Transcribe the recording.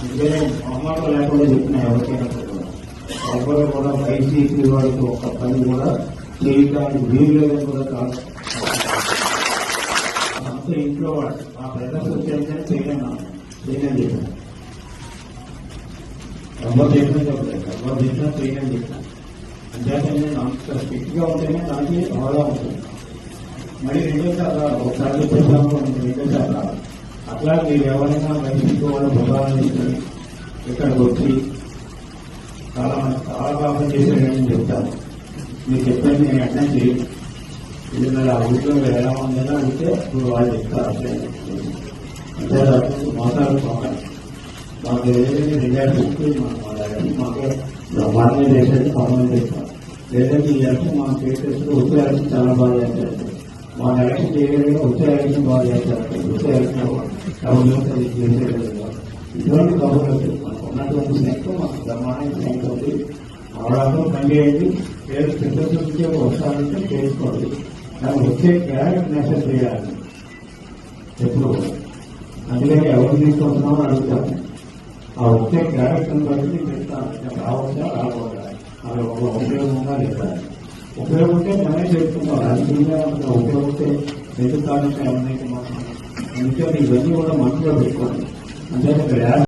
అందుకనే మొహమాట లేకుండా చెప్తున్నా ఎవరికైనా కూడా కూడా వైసీపీ వారికి ఒక పని కూడా చేయడానికి వీలు లేదని కూడా కాదు. అంత ఇంట్లో వాడు. ఆ బ్రదర్స్ వచ్చేంటే చేయను చేయనని చెప్పాను ఎవరు చేసినా చెప్పలేదు. ఎవరు చేసినా చేయనని చెప్పాను అంతేకాని నేను అంత స్ట్రిక్ట్గా ఉంటేనే దానికి బాగా ఉంటుంది. మరి రెండోసారి రాదు. ఒకసారి చెప్పేసాము రెండోసారి రాదు. అట్లా మీరు ఎవరైనా వైసీపీ వాళ్ళు ప్రభావం ఇక్కడికి వచ్చి చాలా మంది చాలా బాగా చేశారని చెప్తాను మీరు చెప్పండి నేను అట్లా చేయను. ఇది మరి ఆ ఊళ్ళో ఎలా ఉందని అడిగితే ఇప్పుడు వాళ్ళు చెప్తారు అట్లే. అంతే తప్ప మోసాలు పోకండి మాకు ఏదైతే రిజల్ట్ ఉంటుంది మనం మా మాకు బ్రహ్మాండం చేసేది పనులు చేస్తాం లేదంటే ఈ ఎలక్షన్ మనం చేసేసి ఉత్తరాలు చాలా బాగా చేస్తారు. మన ఎలక్షన్ చేయగలిగిన వచ్చే ఎలక్షన్ బాగా చేస్తారు వచ్చే ఎలక్షన్ ఎవరు చేస్తారు ఇటువంటి కబుర్లు మనకు ఉన్నటువంటి శక్తి మనకు బ్రహ్మాండ శక్తి ఉంది అవడానికి పనిచేయండి పేరు పెద్ద వస్తానంటే చేసుకోండి దానికి వచ్చే క్యారెక్ట్ నెసెస్ చేయాలి ఎప్పుడు అందుకని ఎవరు తీసుకుంటున్నామో అడుగుతాను ఆ వచ్చే క్యారెక్టర్ బట్టి చెప్తాను. రావచ్చా? రాకూడదా? అది ఒక ఉపయోగంగా ఉందా లేదా ఉపయోగం ఉంటే మనమే చేసుకుంటాం రాజకీయంగా మనకు ఉపయోగం ఉంటే ఎందుకు కాదంటే ఎవరినైతే ఇవన్నీ కూడా మనసులో పెట్టుకోండి. అంతే